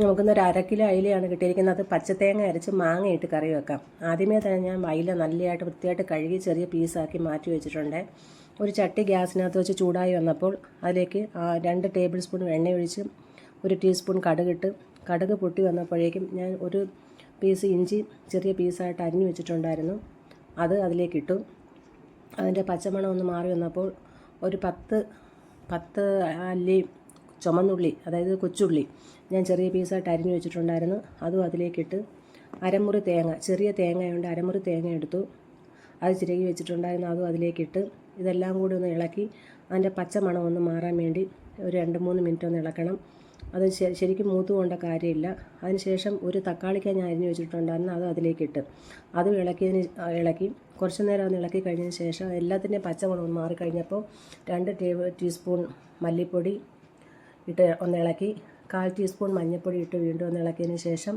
നമുക്കിന്നൊരു അര കിലോ അയിലയാണ് കിട്ടിയിരിക്കുന്നത്. അത് പച്ചത്തേങ്ങ അരച്ച് മാങ്ങയിട്ട് കറി വെക്കാം. ആദ്യമേ തന്നെ ഞാൻ അയില നല്ലതായിട്ട് വൃത്തിയായിട്ട് കഴുകി ചെറിയ പീസാക്കി മാറ്റി വെച്ചിട്ടുണ്ട്. ഒരു ചട്ടി ഗ്യാസിനകത്ത് വെച്ച് ചൂടായി വന്നപ്പോൾ അതിലേക്ക് രണ്ട് ടേബിൾ സ്പൂൺ എണ്ണ ഒഴിച്ച് ഒരു ടീസ്പൂൺ കടുകിട്ട് കടുക് പൊട്ടി വന്നപ്പോഴേക്കും ഞാൻ ഒരു പീസ് ഇഞ്ചി ചെറിയ പീസായിട്ട് അരിഞ്ഞു വെച്ചിട്ടുണ്ടായിരുന്നു. അത് അതിലേക്ക് ഇട്ടു. അതിന്റെ പച്ചമണം ഒന്ന് മാറി വന്നപ്പോൾ ഒരു പത്ത് പത്ത് അല്ലി ചുമന്നുള്ളി അതായത് കൊച്ചുള്ളി ഞാൻ ചെറിയ പീസായിട്ട് അരിഞ്ഞു വെച്ചിട്ടുണ്ടായിരുന്നു. അതും അതിലേക്കിട്ട് അരമുറി തേങ്ങ ചെറിയ തേങ്ങയുണ്ട് അരമുറി തേങ്ങ എടുത്തു. അത് ചിരകി വെച്ചിട്ടുണ്ടായിരുന്നു. അതും അതിലേക്കിട്ട് ഇതെല്ലാം കൂടി ഒന്ന് ഇളക്കി അതിന്റെ പച്ച മണം ഒന്ന് മാറാൻ വേണ്ടി ഒരു രണ്ട് മൂന്ന് മിനിറ്റ് ഒന്ന് ഇളക്കണം. അത് ശരിക്കും മൂത്ത് കൊണ്ട കാര്യമില്ല. അതിനുശേഷം ഒരു തക്കാളിക്ക ഞാൻ അരിഞ്ഞു വെച്ചിട്ടുണ്ടായിരുന്നു. അത് അതിലേക്കിട്ട് അതും ഇളക്കിയതിന് ഇളക്കി കുറച്ച് നേരം ഒന്ന് ഇളക്കി കഴിഞ്ഞതിന് ശേഷം എല്ലാത്തിന്റെയും പച്ചമുളക് മാറിക്കഴിഞ്ഞപ്പോൾ രണ്ട് ടേബിൾ ടീസ്പൂൺ മല്ലിപ്പൊടി ഇട്ട് ഒന്നിളക്കി കാൽ ടീസ്പൂൺ മഞ്ഞൾപ്പൊടി ഇട്ട് വീണ്ടും ഒന്ന് ഇളക്കിയതിന് ശേഷം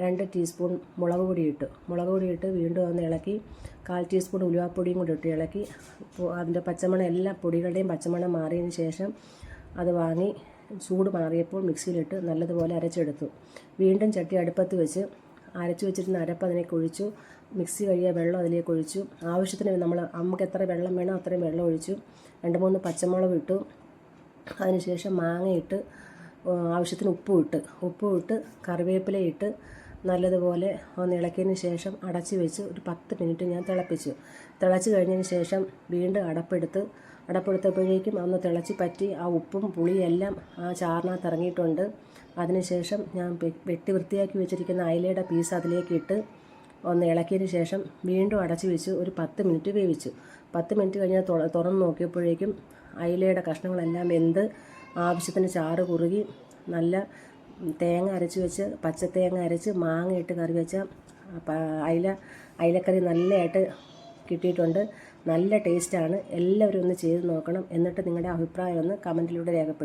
രണ്ട് ടീസ്പൂൺ മുളക് പൊടി ഇട്ടു. മുളക് പൊടി ഇട്ട് വീണ്ടും ഒന്ന് ഇളക്കി കാൽ ടീസ്പൂൺ ഉലുവാപ്പൊടിയും കൂടി ഇട്ട് ഇളക്കി. അതിന്റെ പച്ചമണം എല്ലാ പൊടികളുടെയും പച്ചമണം മാറിയതിന് ശേഷം അത് വാങ്ങി ചൂട് മാറിയപ്പോൾ മിക്സിയിലിട്ട് നല്ലതുപോലെ അരച്ചെടുത്തു. വീണ്ടും ചട്ടി അടുപ്പത്ത് വെച്ച് അരച്ചു വെച്ചിരുന്ന അരപ്പ് അതിലേക്ക് ഒഴിച്ചു. മിക്സി കഴിയ വെള്ളം അതിലേക്ക് ഒഴിച്ചു. ആവശ്യത്തിന് നമ്മൾ നമുക്ക് എത്ര വെള്ളം വേണോ അത്രയും വെള്ളം ഒഴിച്ചു. രണ്ട് മൂന്ന് പച്ചമുളക് ഇട്ടു. അതിനുശേഷം മാങ്ങയിട്ട് ആവശ്യത്തിന് ഉപ്പും ഇട്ട് ഉപ്പും ഇട്ട് കറിവേപ്പില ഇട്ട് നല്ലതുപോലെ ഒന്ന് ഇളക്കിയതിന് ശേഷം അടച്ച് വെച്ച് ഒരു പത്ത് മിനിറ്റ് ഞാൻ തിളപ്പിച്ചു. തിളച്ച് കഴിഞ്ഞതിന് ശേഷം വീണ്ടും അടപ്പെടുത്ത് അടപ്പെടുത്തപ്പോഴേക്കും അന്ന് തിളച്ച് പറ്റി ആ ഉപ്പും പുളിയെല്ലാം ആ ചാറിനകത്ത് ഇറങ്ങിയിട്ടുണ്ട്. അതിനുശേഷം ഞാൻ വെട്ടി വൃത്തിയാക്കി വെച്ചിരിക്കുന്ന അയിലയുടെ പീസ് അതിലേക്ക് ഇട്ട് ഒന്ന് ഇളക്കിയതിന് ശേഷം വീണ്ടും അടച്ച് വെച്ച് ഒരു പത്ത് മിനിറ്റ് വേവിച്ചു. പത്ത് മിനിറ്റ് കഴിഞ്ഞാൽ തുറ- തുറന്ന് നോക്കിയപ്പോഴേക്കും അയിലയുടെ കഷ്ണങ്ങളെല്ലാം വെന്ത് ആവശ്യത്തിന് ചാറ് കുറുകി നല്ല തേങ്ങ അരച്ച് വെച്ച് പച്ച തേങ്ങ അരച്ച് മാങ്ങ ഇട്ട് കറി വെച്ച അയില അയിലക്കറി നല്ലതായിട്ട് കിട്ടിയിട്ടുണ്ട്. നല്ല ടേസ്റ്റാണ്. എല്ലാവരും ഒന്ന് ചെയ്ത് നോക്കണം. എന്നിട്ട് നിങ്ങളുടെ അഭിപ്രായം ഒന്ന് കമന്റിലൂടെ രേഖപ്പെടുത്തുക.